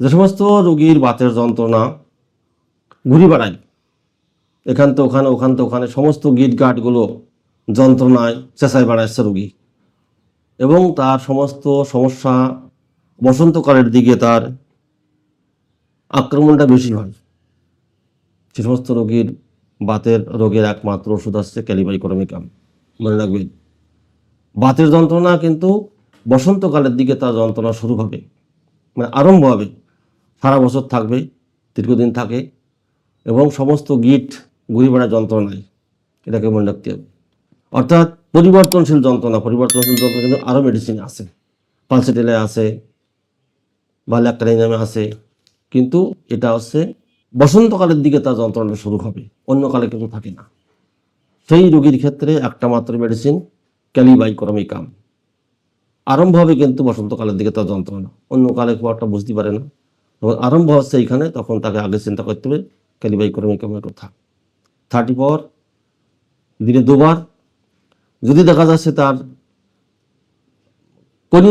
যে সমস্ত রোগীর বাতের যন্ত্রণা ঘুরি বেড়ায়। এখান তো ওখানে, ওখান তো ওখানে সমস্ত গিট গাটগুলো যন্ত্রণায় চেঁচায় বেড়াচ্ছে রোগী। এবং তার সমস্ত সমস্যা বসন্তকালের দিকে তার আক্রমণটা বেশি হয়। সে সমস্ত রোগীর বাতের রোগের একমাত্র ওষুধ আসছে ক্যালিবাইকরমিকাম মনে রাখবেন, বাতের যন্ত্রণা কিন্তু বসন্তকালের দিকে তার যন্ত্রণা শুরু হবে মানে আরম্ভ হবে। সারা বছর থাকবে, দীর্ঘদিন থাকে এবং সমস্ত গিট ঘুরি বেড়া যন্ত্রণায় এটাকে মনে রাখতে হবে। অর্থাৎ পরিবর্তনশীল যন্ত্রণা পরিবর্তনশীল যন্ত্রণা কিন্তু আরও মেডিসিন আছে। পালসেটেলে আছে বা ল্যাকটারিনামে আছে, কিন্তু এটা হচ্ছে বসন্তকালের দিকে তার যন্ত্রণা শুরু হবে, অন্য কালে কিন্তু থাকে না। সেই রোগীর ক্ষেত্রে একটা মাত্র মেডিসিন ক্যালিবাইকরমিকাম আরম্ভ হবে কিন্তু বসন্তকালের দিকে তার যন্ত্রণা, অন্য কালে খুব একটা বুঝতে পারে না। যখন আরম্ভ হচ্ছে এইখানে তখন তাকে আগে চিন্তা করতে হবে ক্যালিবাই ক্যালিবাইকরমিকামের কথা। থার্টি পর দিনে দুবার। যদি দেখা যাচ্ছে তার কোনি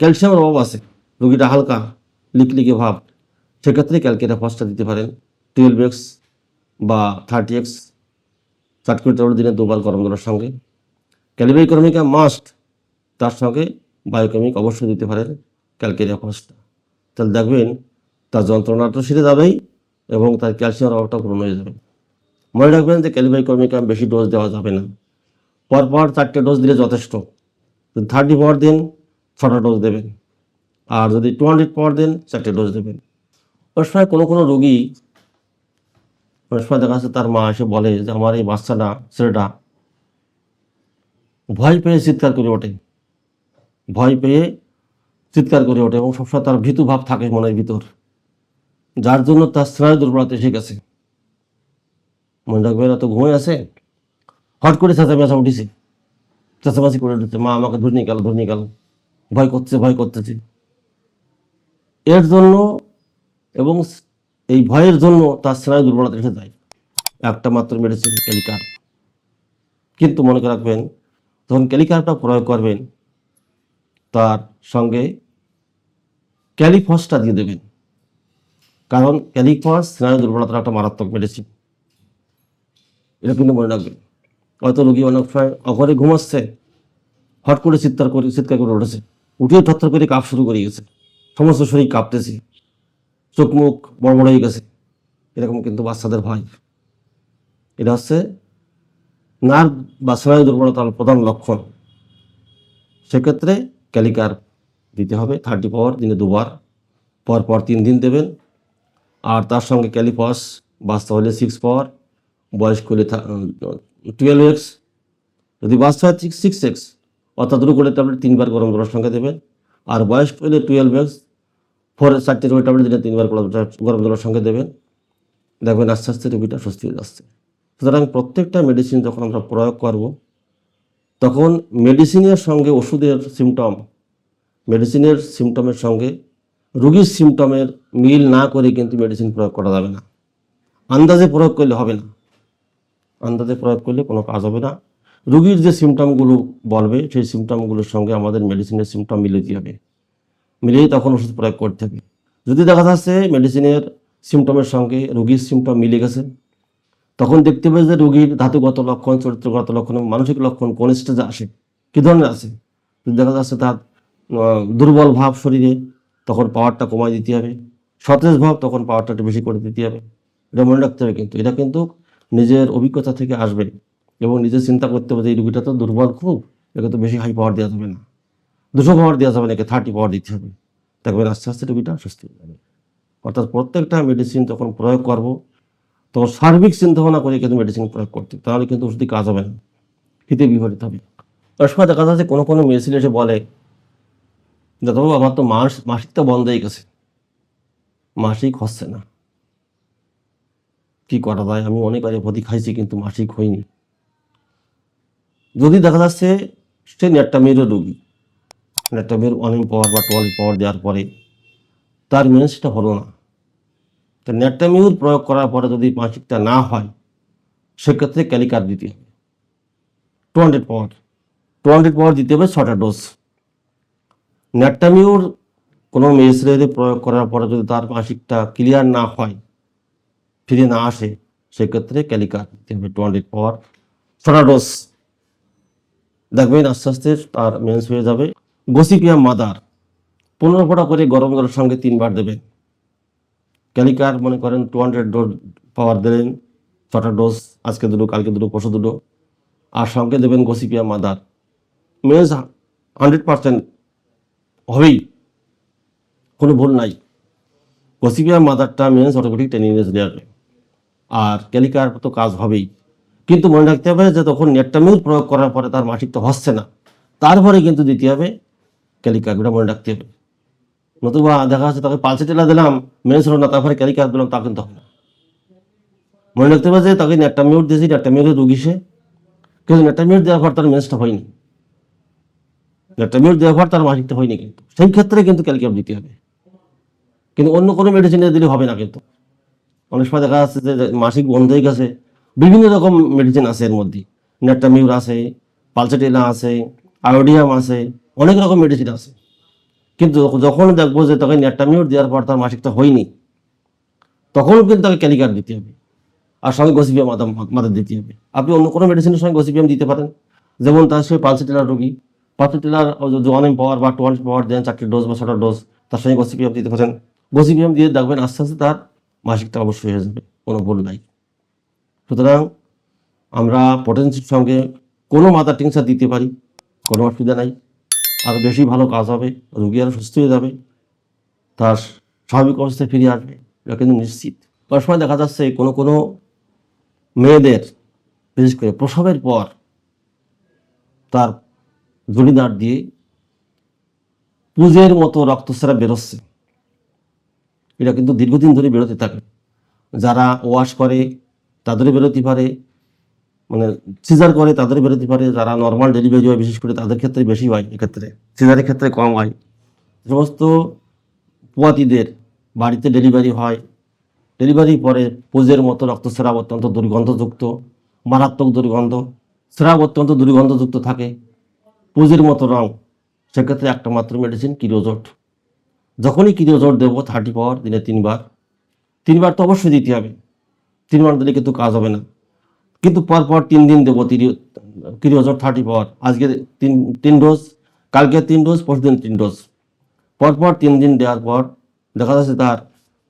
ক্যালসিয়ামের অভাব আছে, রুগীটা হালকা, লিকলিকে ভাব, সেক্ষেত্রে ক্যালকেটা ফার্স্টটা দিতে পারেন। টুয়েলভ এক্স বা থার্টি এক্স ষাট কুড়ি টাকা দিনে দুবার গরম জলের সঙ্গে। ক্যালিবাইকর্মিকা মাস্ট তার সঙ্গে বায়োকেমিক অবশ্যই দিতে পারেন ক্যালকেরিয়া ফার্স্টটা তাহলে দেখবেন তার যন্ত্রণাটা সেরে যাবেই এবং তার ক্যালসিয়ামের অভাবটা পূরণ হয়ে যাবে। মনে রাখবেন যে ক্যালিবাইকর্মিকা বেশি ডোজ দেওয়া যাবে না। পরপর চারটে ডোজ দিলে যথেষ্ট। থার্টি পাওয়ার দিন, ছটা ডোজ দেবেন। আর যদি টু হান্ড্রেড পাওয়ার দেন, চারটে ডোজ দেবেন। ওর সময় কোনো কোনো রোগী, অনেক সময় দেখা যাচ্ছে তার মা এসে বলে যে, আমার এই বাচ্চাটা, ছেলেটা ভয় পেয়ে চিৎকার করে ওঠে। ভয় পেয়ে চিৎকার করে ওঠে এবং সবসময় তার ভীতু ভাব থাকে মনের ভিতর। যার জন্য তার স্নায়ু দুর্বলতা এসে গেছে। মনে রাখবেন এত ঘুমিয়ে আছে। হট করে চেঁচামেচা উঠেছে। চেঁচামেচি করে উঠেছে, মা, আমাকে ধরে নিয়ে গেল ধরে নিয়ে গেল। ভয় করছে, ভয় করতেছে। এর জন্য এবং এই ভয়ের জন্য তার স্নায়ু দুর্বলতা এসে যায়। একটা মাত্র মেডিসিন ক্যালিকার কিন্তু মনে রাখবেন, যখন ক্যালিকারটা প্রয়োগ করবেন তার সঙ্গে ক্যালিফসটা দিয়ে দেবেন। কারণ ক্যালিফস স্নায়ু দুর্বলতার একটা মারাত্মক মেডিসিন এটা কিন্তু মনে রাখবেন। হয়তো রোগী অনেক সময় অঘরে ঘুমাচ্ছে, হট করে চিৎকার করে চিৎকার করে উঠেছে। উঠেও থরথর করে কাঁপ শুরু করে গেছে। সমস্ত শরীর কাঁপতেছে। চোখ মুখ বড় বড় হয়ে গেছে। এরকম কিন্তু বাচ্চাদের ভয়। এটা হচ্ছে নার্ভ বা স্নায়ু দুর্বলতার প্রধান লক্ষণ। সেক্ষেত্রে ক্যালিকার দিতে হবে থার্টি পাওয়ার দিনে দুবার, পর পর তিন দিন দেবেন। আর তার সঙ্গে ক্যালিফস বাচ্চা হলে সিক্স পাওয়ার বয়স্ক হলে টুয়েলভ এক্স যদি বাচ্চা হয় সিক্স এক্স অর্থাৎ করে ট্যাবলেট তিনবার গরম জলের সঙ্গে দেবেন। আর বয়স্ক হলে টুয়েলভ এক্স ফোর চারটে করে ট্যাবলেট দিনে তিনবার গরম জলের সঙ্গে দেবেন। দেখবেন আস্তে আস্তে রোগীটা সুস্থ হয়ে যাচ্ছে। সুতরাং প্রত্যেকটা মেডিসিন যখন আমরা প্রয়োগ করব তখন মেডিসিনের সঙ্গে ওষুধের সিমটম মেডিসিনের সিমটমের সঙ্গে রুগীর সিমটমের মিল না করে কিন্তু মেডিসিন প্রয়োগ করা যাবে না। আন্দাজে প্রয়োগ করলে হবে না। আন্দাজে প্রয়োগ করলে কোনো কাজ হবে না। রুগীর যে সিমটমগুলো বলবে, সেই সিমটমগুলোর সঙ্গে আমাদের মেডিসিনের সিমটম মিলিয়ে হবে। মিলিয়ে তখন ওষুধ প্রয়োগ করতে হবে। যদি দেখা যাচ্ছে মেডিসিনের সিমটমের সঙ্গে রুগীর সিমটম মিলে গেছে তখন দেখতে হবে যে রোগীর ধাতুগত লক্ষণ, চরিত্রগত লক্ষণ মানসিক লক্ষণ কোন স্টেজে আসে, কী ধরনের আছে দেখা যাচ্ছে তার দুর্বল ভাব শরীরে, তখন পাওয়ারটা কমাই দিতে হবে। সতেজ ভাব, তখন পাওয়ারটা একটু বেশি করে দিতে হবে। এটা মনে রাখতে হবে কিন্তু, এটা কিন্তু নিজের অভিজ্ঞতা থেকে আসবে এবং নিজে চিন্তা করতে হবে যে এই রুগীটা তো দুর্বল খুব, একে তো বেশি হাই পাওয়ার দেওয়া যাবে না। দুশো পাওয়ার দেওয়া যাবে না, একে থার্টি পাওয়ার দিতে হবে। দেখবেন আস্তে আস্তে রুগীটা সুস্থ হয়ে যাবে। অর্থাৎ প্রত্যেকটা মেডিসিন যখন প্রয়োগ করব তখন সার্বিক চিন্তাভাবনা করে কিন্তু মেডিসিন প্রয়োগ করতে, তাহলে কিন্তু ওষুধে কাজ হবে না। হিতে বিপরীত হবে। তার সময় দেখা যাচ্ছে কোনো কোনো মেডিসিন এসে বলে ডাক্তারবাবু আমার তো মাস, মাসিক তো বন্ধ হয়ে গেছে। মাসিক হচ্ছে না। কি করা যায়? আমি অনেক অ্যালোপ্যাথি খাইছি, কিন্তু মাসিক হয়নি। যদি দেখা যাচ্ছে সে নেট্টামিরও রোগী, নেট্টামির অনেক পাওয়ার বা টুয়েলভ পাওয়ার দেওয়ার পরে, তার মেন্সটা হলো না। তো নেট্টামিউর প্রয়োগ করার পরে যদি মাসিকটা না হয়, সেক্ষেত্রে ক্যালিকার দিতে হবে। Two hundred power two hundred power দিতে হবে ছটা ডোজ ন্যাট্টামিউর কোনো মেডিসিনের প্রয়োগ করার পরে যদি তার মাসিকটা ক্লিয়ার না হয়, ফিরে না আসে, সেক্ষেত্রে ক্যালিকার দিতে হবে টু হান্ড্রেড পাওয়ার ছটা ডোজ দেখবেন আস্তে আস্তে তার মেন্স হয়ে যাবে। গসিপিয়াম মাদার পনেরো ফোঁটা করে গরম জলের সঙ্গে তিনবার দেবেন। ক্যালিকার মনে করেন টু হান্ড্রেড ডোজ পাওয়ার দিলেন, ছটা ডোজ আজকে দুটো, কালকে দুটো, পরশু দুটো। আর সঙ্গে দেবেন গসিপিয়াম মাদার মেজ হান্ড্রেড পার্সেন্ট হবেই, কোনো ভুল নাই। গসিপিয়াম মাদারটা মেন্স অটোমেটিক টেনে নিয়ে চলে আসবে আর ক্যালিকার তো কাজ হবেই। কিন্তু মনে রাখতে হবে যে তখন নেটটামিউল প্রয়োগ করার পরে তার মাসিক তো হচ্ছে না। তারপরে কিন্তু দিতে হবে ক্যালিকার এটা মনে রাখতে হবে। নতুবা দেখা যাচ্ছে তাকে পালসে টেলা দিলাম মেন্স হলো না তারপরে ক্যালিকার দিলাম তা কিন্তু হবে না মনে রাখতে হবে যে তাকে নেটটামিউট দিয়েছি নেটটামিউটের রুগী সে। কিন্তু নেটটামিউট দেওয়ার পর তার মেন্সটা হয়নি। নেটটামিউট দেওয়ার পর তার মাসিকটা হয়নি কিন্তু। সেই ক্ষেত্রে কিন্তু ক্যালকিয়াম দিতে হবে। কিন্তু অন্য কোনো মেডিসিন দিলে হবে না কিন্তু। অনেক সময় দেখা যাচ্ছে যে মাসিক বন্ধ হয়ে গেছে। বিভিন্ন রকম মেডিসিন আছে এর মধ্যে। নেটটা নেট্টামিউর আছে পালসেটিলা আছে আয়োডিয়াম আছে, অনেক রকম মেডিসিন আছে। কিন্তু যখন দেখব যে তাকে নেট্টামিউর দেওয়ার পর তার মাসিকটা হয়নি তখন কিন্তু তাকে ক্যালিকার দিতে হবে। আর সঙ্গে গসিপিয়াম মাথা দিতে হবে। আপনি অন্য কোনো মেডিসিনের সঙ্গে গসিপিয়াম দিতে পারেন। যেমন তার সে পালসেটিলার রোগী পালসেটিলার ওয়ান এম পাওয়ার বা টু পাওয়ার দেন, চারটি ডোজ বা ছটা ডোজ তার সঙ্গে গসিপিয়াম দিতে পারেন। গসিপিয়াম দিয়ে দেখবেন আস্তে আস্তে তার মাসিকটা অবশ্যই হয়ে যাবে, কোনো ভুল নাই। সুতরাং আমরা পটেন্সির সঙ্গে কোনো মাদার টিংসার দিতে পারি, কোনো অসুবিধা নাই। আরও বেশি ভালো কাজ হবে, রুগী আরও সুস্থ হয়ে যাবে, তার স্বাভাবিক অবস্থায় ফিরে আসবে, এটা কিন্তু নিশ্চিত। অনেক সময় দেখা যাচ্ছে কোনো কোনো মেয়েদের, বিশেষ করে প্রসবের পর তার জড়িদার দিয়ে পুজের মতো রক্তস্রাব বেরোচ্ছে। এটা কিন্তু দীর্ঘদিন ধরে বেরোতে থাকে। যারা ওয়াশ করে, তাদেরও বেরোতে পারে। মানে সিজার করে তাদের বেরোতে পারে, যারা নর্মাল ডেলিভারি হয়, বিশেষ করে তাদের ক্ষেত্রে বেশি হয় এক্ষেত্রে। সিজারের ক্ষেত্রে কম হয়। সমস্ত পোয়াতিদের বাড়িতে ডেলিভারি হয়। ডেলিভারি পরে পোজের মতো রক্তস্রাব অত্যন্ত দুর্গন্ধযুক্ত, মারাত্মক দুর্গন্ধ, স্রাব অত্যন্ত দুর্গন্ধযুক্ত থাকে। পুজের মতো রং, সেক্ষেত্রে একটা মাত্র মেডিসিন কিরোজোট। যখনই কিরোজোট দেবো থার্টি পাওয়ার দিনে তিনবার। তিনবার তো অবশ্যই দিতে হবে। তিনবার দিলে কিন্তু কাজ হবে না। কিন্তু পর পর তিন দিন দেবো কিরোজোট থার্টি পাওয়ার আজকে তিন তিন ডোজ কালকে তিন ডোজ পরশু দিন তিন ডোজ পরপর তিন দিন দেওয়ার পর দেখা যাচ্ছে তার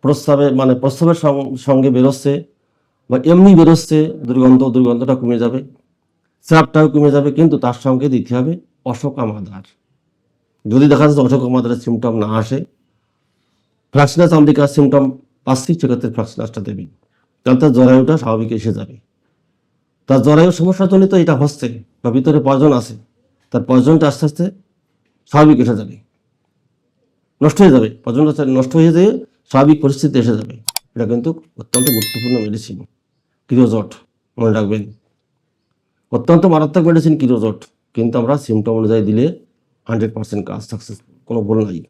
প্রস্রাবে মানে প্রস্রাবের সঙ্গে বেরোচ্ছে বা এমনি বেরোচ্ছে, দুর্গন্ধ, দুর্গন্ধটা কমে যাবে, স্রাবটাও কমে যাবে, কিন্তু তার সঙ্গে দিতে হবে অশোকামাদার যদি দেখা যাচ্ছে অশোকামাদারের সিমটম না আসে ফ্লাক্সিনাস আমেরিকার সিমটম পাচ্ছি, সেক্ষেত্রে ফ্লাক্সিনাসটা দেবেন তাহলে তার জরায়ুটা স্বাভাবিক এসে যাবে। তার জরায়ুর সমস্যা জনিত এটা হচ্ছে বা ভিতরে পয়জন আছে, তার পয়জনটা আস্তে আস্তে স্বাভাবিক এসে যাবে। নষ্ট হয়ে যাবে। পয়জনটা নষ্ট হয়ে যেয়ে স্বাভাবিক পরিস্থিতি এসে যাবে। এটা কিন্তু অত্যন্ত গুরুত্বপূর্ণ মেডিসিন কিরোজট, মনে রাখবেন। অত্যন্ত মারাত্মক মেডিসিন কিরোজট। কিন্তু আমরা সিমটম অনুযায়ী দিলে হান্ড্রেড পার্সেন্ট কাজ সাকসেসফুল কোনো ভুল নাই।